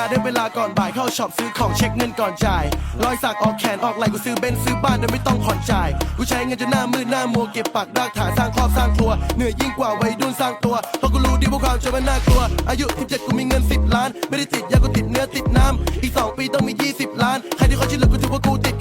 าได้เวลาก่อนบ่ายเข้าช็อปซื้อของเช็คเงินก่อนจ่ายรอยสักออกแขนออกไหล่กูซื้อเบนซ์ซื้อบ้านโดยไม่ต้องผ่อนจ่ายกูใช้เงินจนหน้ามืดหน้ามัวเก็บปากดักฐานสร้างครอบสร้างครัวเหนื่อยยิ่งกว่าวัยรุ่นสร้างตัวเพราะกูรู้ดีว่าความจนมันน่ากลัว อายุ 17 กูมีเงิน 10 ล้าน ไม่ได้ติดยากูติดเนื้อติดน้ำอีก 2 ปีต้องมี 20 ล้าน ใครที่เขาช่วยเหลือกูถือว่ากูติด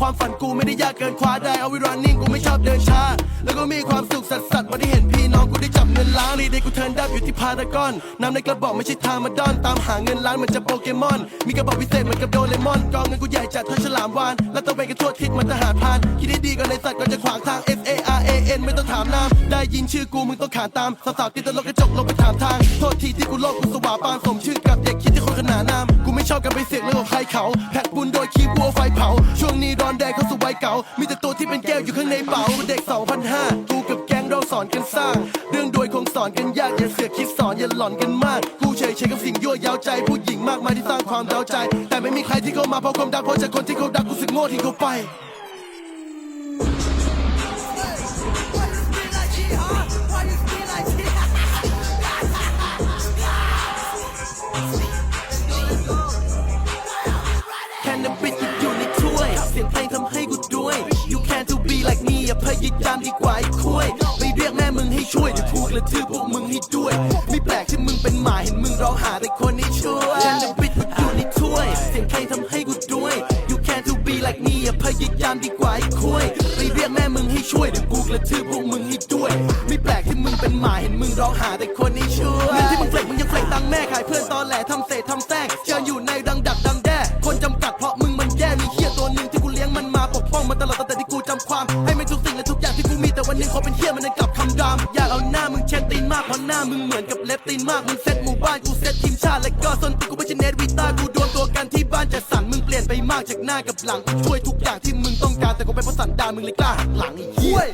ความฝันกูไม่ได้ยากเกินคว้าได้เอาวิ running กูไม่ชอบเดินช้า แล้วก็มีความสุขสัสสัสๆวันที่เห็นพี่น้องกูได้จับเงินล้านรีเดย์กูเทิร์นดับอยู่ที่พารากอนน้ำในกระบอกไม่ใช่ทามาดอนตามหาเงินล้านเหมือนจะโปเกมอน มีกระบอกพิเศษเหมือนกับโดเรมอนกองเงินกูใหญ่จัดเท่าฉลามวานแล้วต้องไปกันทั่วทิศมันทหารพรานคิดได้ดีก็ในสัตว์ก็จะขวางทาง F A R A N ไม่ต้องถามนามได้ยินชื่อกูมึงต้องขานตามสาวๆติดตลกกระจกลงไปถามทางโทษทีที่กูโลกกูสว่าปานสมชื่อกับเด็กคิดที่คนขนานนามกูไม่ชอบการไปเสียงเรื่องของใครเขาแพ็กบุญโดยคีบัวไฟเผาช่วงนี้ร้อนแดงเข้าสู่วัยเก่า มีแต่ตัวที่เป็นแก้วอยู่ข้างในเป๋าเด็ก 2005 กูกับแก๊งเราสอนกันสร้าง เรื่องโดยคงสอนกันยากอย่าเสือกคิดสอนอย่าหลอนกันมาก กูเฉยเฉยกับสิ่งยั่วยาวใจ ผู้หญิงมากมายที่สร้างความเดาใจ แต่ไม่มีใครที่เข้ามาเพราะความดังเพราะจากคนที่เขาดังกูสึกโง่ทิ้งเขาไปแค่น้ำปิด me อย่าพยายามดีกว่าไอ้คุยไปเรียกแม่มึงให้ช่วยเดี๋ยวพูกระทืบพวกมึงให้ด้วย ไม่แปลกที่มึงเป็นหมาเห็นมึงร้องหาแต่คนให้ช่วยแค่น้ำปิดอยู่ในถ้วย เสียงเพลงทำให้กูด้วย You can't to be like me อย่าพยายามดีกว่าไอ้คุยไปเรียกแม่มึงให้ช่วยเดี๋ยว ฮี้ยมันจะกลับคำราม อยากเอาหน้ามึงเช็ดตีนมากเพราะหน้ามึงเหมือนกับเล็บตีนมาก มึงเซ็ตหมู่บ้านกูเซ็ตทีมชาติและก็สนตีกูไม่ใช่เนตวีตากูดวลตัวกันที่บ้านจัดสรรมึงเปลี่ยนไปมากจากหน้ากับหลังกูช่วยทุกอย่างที่มึงต้องการแต่กูเป็นเพราะสันดานมึงเลยกล้าหักหลังไอ้เหี้ย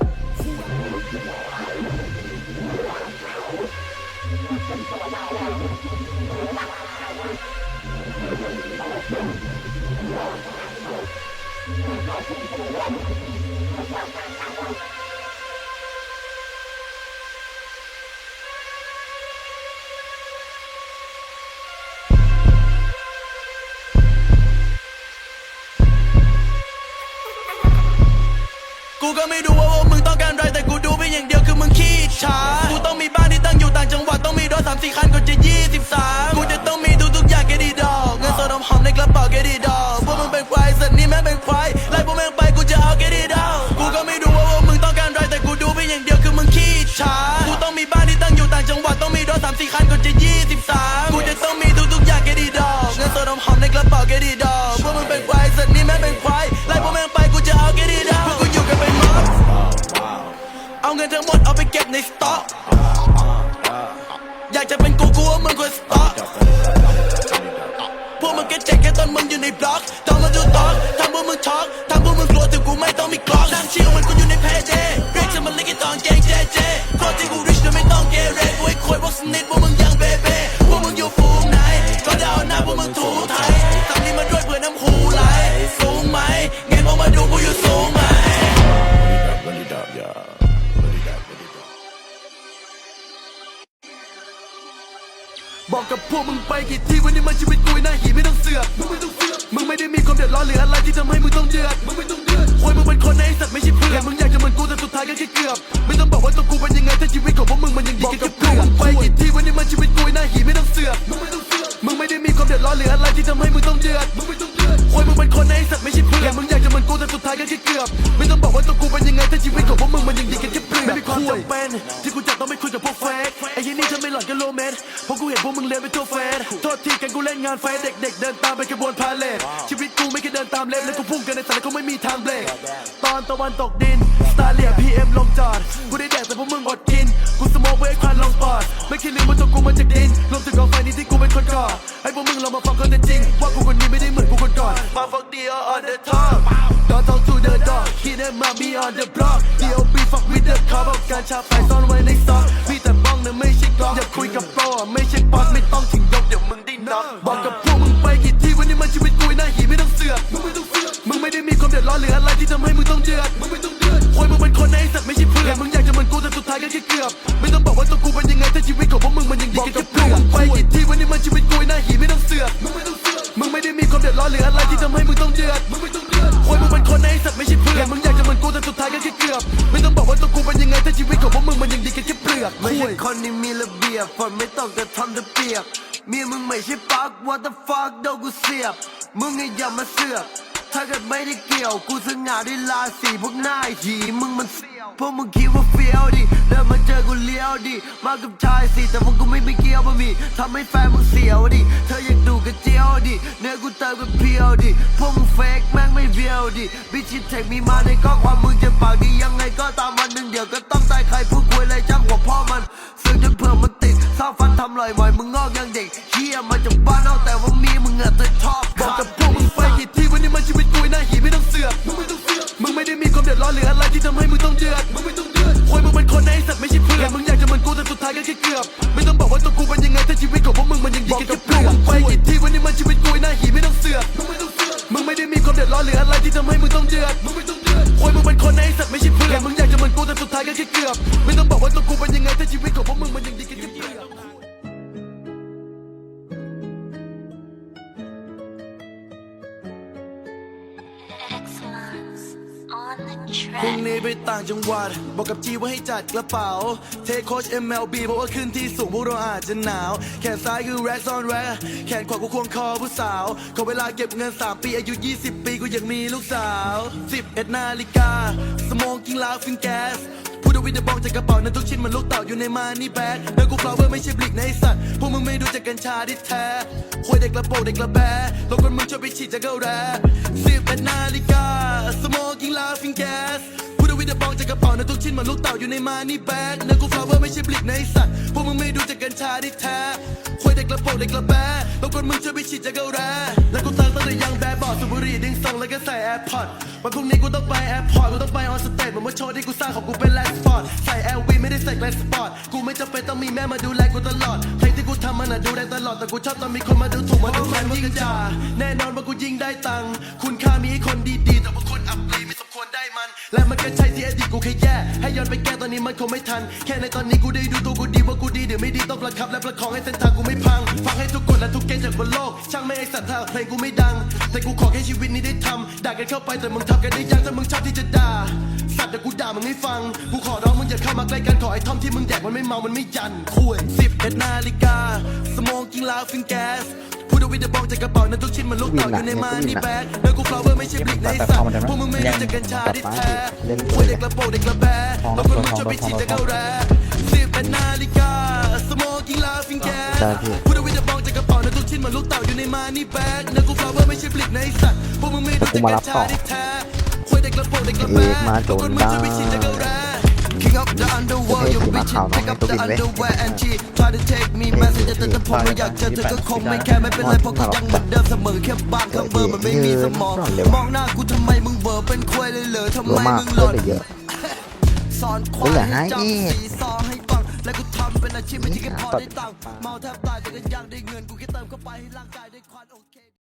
กูก็ไม่รู้ว่าพวกมึงต้องการอะไรแต่กูดูเพียงอย่างเดียวคือมึงขี้ช้ากูต้องมีบ้านที่ตั้งอยู่ต่างจังหวัดต้องมีรถสามสี่คันก่อนจะยี่สิบสามกูจะต้องมีทุกทุกๆอย่างแกดีดอกเงินสดหอมๆในกระเป๋าแกดีดอกพวกมึงเป็นควายสัตว์นี่แม่งเป็นควายไล่พวกแม่งไปกูจะเอาแกดีดอกกูก็ไม่รู้ว่าพวกมึงต้องการอะไรแต่กูดูเพียงอย่างเดียวคือมึงขี้ช้ากูต้องมีบ้านที่ตั้งอยู่ต่างจังหวัดต้องมีรถสามสี่คันก่อนจะยี่สิบสามกูจะต้องมีทุกทุกๆอย่างแกดีดอกเงินสดหอมๆในกระเป๋าแกดีดอก เอาไปเก็บในสต็อกอยากจะเป็นกูกูว่ามึงควรสต็อกพวกมึงแค่เจ๊กแค่ตอนมึงอยู่ในบล็อกตอนมึงดูต็อกทำพวกมึงช็อกทำพวกมึงกลัวถึงกูไม่ต้องมีกลอกนั่งชิลมันกูอยู่ในเพจเรียกฉันมาเล่นกีตอนเกงเจเจโคตรที่กูริชโดยไม่ต้องเกเรกูให้ควยบอกสนิทพวกมึงยังเบเบ กูไอ้หน้าหีไม่ต้องเสือกมึงไม่ต้องเสือกมึงไม่ได้มีความเดือดร้อนหรืออะไรที่ทำให้มึงต้องเดือดมึงไม่ต้องเดือดควยมึงเป็นคนในไอ้สัตว์ไม่ใช่เพื่อนมึงอยากจะเหมือนกูแต่สุดท้ายก็แค่เกือบ ไม่ต้องบอกว่าตัวกูเป็นยังไงถ้าชีวิตของพวกมึงมันยังดีกันแค่เพื่อนไปกี่ที่วันนี้มันชีวิตกูไอ้หน้าหีไม่ต้องเสือกมึงไม่ต้องเสือกมึงไม่ได้มีความเดือดร้อนหรืออะไรที่ทำให้มึงต้องเดือดมึงไม่ต้องเดือดควยมึงเป็นคนในไอ้สัตว์ไม่ใช่เพื่อนมึงอยากจะเหมือนกูแต่สุดท้ายก็แค่เกือบ ไม่ต้องบอกว่าตัวกูเป็นยังไงถ้าชีวิตของพวกมึงมันยังดีกันแค่เพื่อนไม่มีความจำเป็นที่กูจะต้องไม่คุยกับพวก ราะกูเห็นพวกมึงเรียนเป็นตัวเฟสโทษทีกันกูเล่นงานไฟเด็ก ๆ เดินตามไปขบวนพาเลทชีวิตกูไม่แค่เดินตามเล็บแล้วกูพุ่งกันในสายกูไม่มีทางเบรกตอนตะวันตกดินสตาร์เลียพีเอ็มลงจอดกูได้แดกแต่พวกมึงอดกินกูสโมองไว้ให้ควันลงปอดไม่คิดลืมว่าตัวกูมาจากดินรวมถึงกองไฟนี้ที่กูเป็นคนก่อให้พวกมึงลองมาฟังกันแต่จริงว่ากูคนนี้ไม่ได้เหมือนกูคนก่อนมาฟังเดียว on the top Don't talk to the dog คิดได้มามี on the block D.O.B. fuck with the car บอกการชาไฟซ่อนไว้ในซอกมีแต่บ้อง นะไม่ใช่กล้องอย่าคุยกับโปรอะไม่ใช่ป๊อตไม่ต้องถึงยกเดี๋ยวมึงได้น็อกบอกกับพวกมึงไปกี่ทีวันนี้มันชีวิตกูไอ้หน้าหีไม่ต้องเสือกมึงไม่ต้องเสือกมึงไม่ได้มีความเดือดร้อนหรืออะไรที่ทำให้มึงต้องเดือดมึงไม่ต้องเดือดควยมึงเป็นคนในไอ้สัตว์ไม่ใช่เพื่อนมึงอยากจะเหมือนกูแต่สุดท้ายก็แค่เกือบไม่ต้องบอกว่าตัวกูเป็นยังไงถ้าชีวิตของพวกมึงมันยังดีกันแค่เพื่อนไปกี่ทีวันนี้มันชีวิตกูไอ้หน้าหีไม่ต้องเสือกมึงไม่ต้องเดือดมึงไม่ต้องเดือดควยมึงเป็นคนในไอ้สัตว์ไม่ใช่เพื่อนมึงอยากจะเหมือนกูแต่สุดท้ายก็แค่เกือบไม่ต้องบอกว่าตัวกูเป็นยังไงถ้าชีวิตของพวกมึงมันยังดีแค่แค่เป ลือกไม่คุใช่ยคนที่มีระเบียบฝนไม่ต้องกระทำจะเปียกเมียมึงไม่ใช่ปัก what the fuck โดนกูเสียบ มึงไอ้อย่ามาเสือกถ้าเกิดไม่ได้เกี่ยว กูสง่าด้วยลาสีพวกหน้าหีมึงมันเสียว พวกมึงคิดว่าเฟี้ยวดิเดินมาเจอกูเลี้ยวดิมากับชายสิแต่พวกกูไม่มีเกี่ยวบะหมี่ทำให้แฟนมึงเสียวดิเธออยากดูกระเจียวดิเนื้อกูเติมกับเพียวดิพวกมึงเฟกแม่งไม่เบียวดิบิชิเทคมีมาในข้อความมึงจะปากดียังไงก็ตามวันหนึ่งเดี๋ยวก็ต้องตายใครพูดคุยอะไรจ้างหัวพ่อมันซึ่งจน ทำลอยบ่อยมึงงอกยังเด็กเฮียมาจากบ้านเอาแต่ว่ามีมึงอะเธอชอบบอกกับพวกมึงไปกี่ที่วันนี้มันชีวิตกูไอ้หน้าหีไม่ต้องเสือกมึงไม่ต้องเสือกมึงไม่ได้มีความเดือดร้อนหรืออะไรที่ทำให้มึงต้องเดือดมึงไม่ต้องเดือดควยมึงเป็นคนในสัตว์ไม่ใช่เพื่อนมึงอยากจะเหมือนกูแต่สุดท้ายก็แค่เกือบ ไม่ต้องบอกว่าตัวกูเป็นยังไงถ้าชีวิตของพวกมึงมันยังดีแค่แค่เปลือกไป พรุ่งนี้ไปต่างจังหวัด บอกกับจีว่าให้จัดกระเป๋า เทคโคช MLB เพราะว่าขึ้นที่สูงพวกเราอาจจะหนาว แขนซ้ายคือแร็กซอนแร็กแขนขวากูควงคอผู้สาว ขอเวลาเก็บเงิน 3 ปี อายุ 20 ปีกูยังมีลูกสาว 11นาฬิกาสโมกิ้งลาฟิงแก๊สพูดวิดบองจากกระเป๋านั้นทุกชิ้นมันลูกเต่าอยู่ในมานี่แบ็คเนื้อกูฟลาเวอร์ไม่ใช่บลิกในสัตว์ พวกมึงไม่ดูจากกัญชาที่แท้ควยเด็กกระโปงเด็กกระแบแล้วคนมึงชอบไปฉีดจากเกาแร11นาฬิกาสโมกิ งแก๊สพูดวิดบองจากกระเป๋าในทุกชิ้นเหมันลูกเต่าอยู่ในมานี่แบ็คเนื้อกูฟลาวเวอร์ไม่ใช่บลิกในสัตว์พวกมึงไม่ดูจากกัญชาที่แท้ควยเด็กระโปงเด็กระแบแล้วคนมึงชอบไปฉีดจากเกาแรแล้วกูตั้งตั้งแต่ยังแบบบอดสูบบุหรี่ดิ้งซองแล้วก็ใส่แอร์พอร์ตวันพรุ่งนี้กูต้องไปแอร์พอร์ตกูต้องไปออนสเตจเหมือนว่าโชว์ที่กูสร้างของกูเป็นแลนด์สปอร์ตใส่ LV ไม่ได้ใส่แลนสปอร์ตกูไม่จำเป็นต้องมีแม่มาดูแลกูตลอดเพลงที่กูทำมันอะดูได้ตลอดแต่กูชอบตอนมีคนมาดูถูกมาดูแฟนยิ่งจ่าแน่นอนว่ากูยิ่งได้ตังค์คุณ และมันก็ใช่ที่อดีตกูแค่แย่ให้ย้อนไปแก้ตอนนี้มันคงไม่ทัน แค่ในตอนนี้กูได้ดูตัวกูดีว่ากูดีหรือไม่ดีต้องประคับ และประคองให้เส้นทางกูไม่พัง ฟังให้ทุกคนและทุกเกณฑ์จากบนโลก ช่างไม่ไอสัตว์ถ้าเพลงกูไม่ดัง แต่กูขอแค่ชีวิตนี้ได้ทำด่ากันเข้าไปแต่มึงทำกันได้ยังถ้ามึงชอบที่จะด่าสัตว์เดี๋ยวกูด่ามึงให้ฟัง กูขอร้องมึงอย่าเข้ามาใกล้กันขอไอ้ท่อมที่มึงแดกมันไม่เมามันไม่ยันคุยสิบเอ็ดนาฬิกาสมองกิ้งลาฟิงแก๊ส ดวิดบองจากกระเป๋านั้นทุกชิ้นมันลูกเต่าอยู่ในมานี่แบ็คเนื้อกูฟลาวเวอร์ไม่ใช่บลิกในสัตว์พวกมึงไม่รู้จักกัญชาที่แท้คุยเด็กระโปงเด็กระแบแล้วคนมึงชอบไปฉีดจากเกาแรสิบเอ็ดนาฬิกาสโมกิ้งลาฟิงแก๊สพูดวิดบองจากกระเป๋านั้นทุกชิ้นมันลูกเต่าอยู่ในมานี่แบ็คเนื้อกูฟลาวเวอร์ไม่ใช่บลิกในสัตว์พวกมึงไม่รู้จักกัญชาที่แท้คุยเด็กระโปงเด็กระแบแล้วคนมึงชอบไปฉีดจากเกาแร King up the underworld, your bitch pick up the underwear and she try to take me message แต่ถ้าผมไม่อยากเจอเธอก็คงไม่แค่ไม่เป็นไรเพราะกูยังเหมือนเดิมเสมอแค่บางคำเบอร์มันไม่มีสมองมองหน้ากูทำไมมึงเบอร์เป็นควายเลยเหรอทำเยไมอะมากมึงหเล่ล่นนไปเยอะสอนควายเหลือให้ให้จำอีกสีซอให้ฟังและกูทำเป็นอาชีพไม่ใช่แค่พอได้ตังค์เมาแทบตายแต่ก็ยังได้เงินกูแค่เติมเข้าไปให้ร่างกายได้ควันอก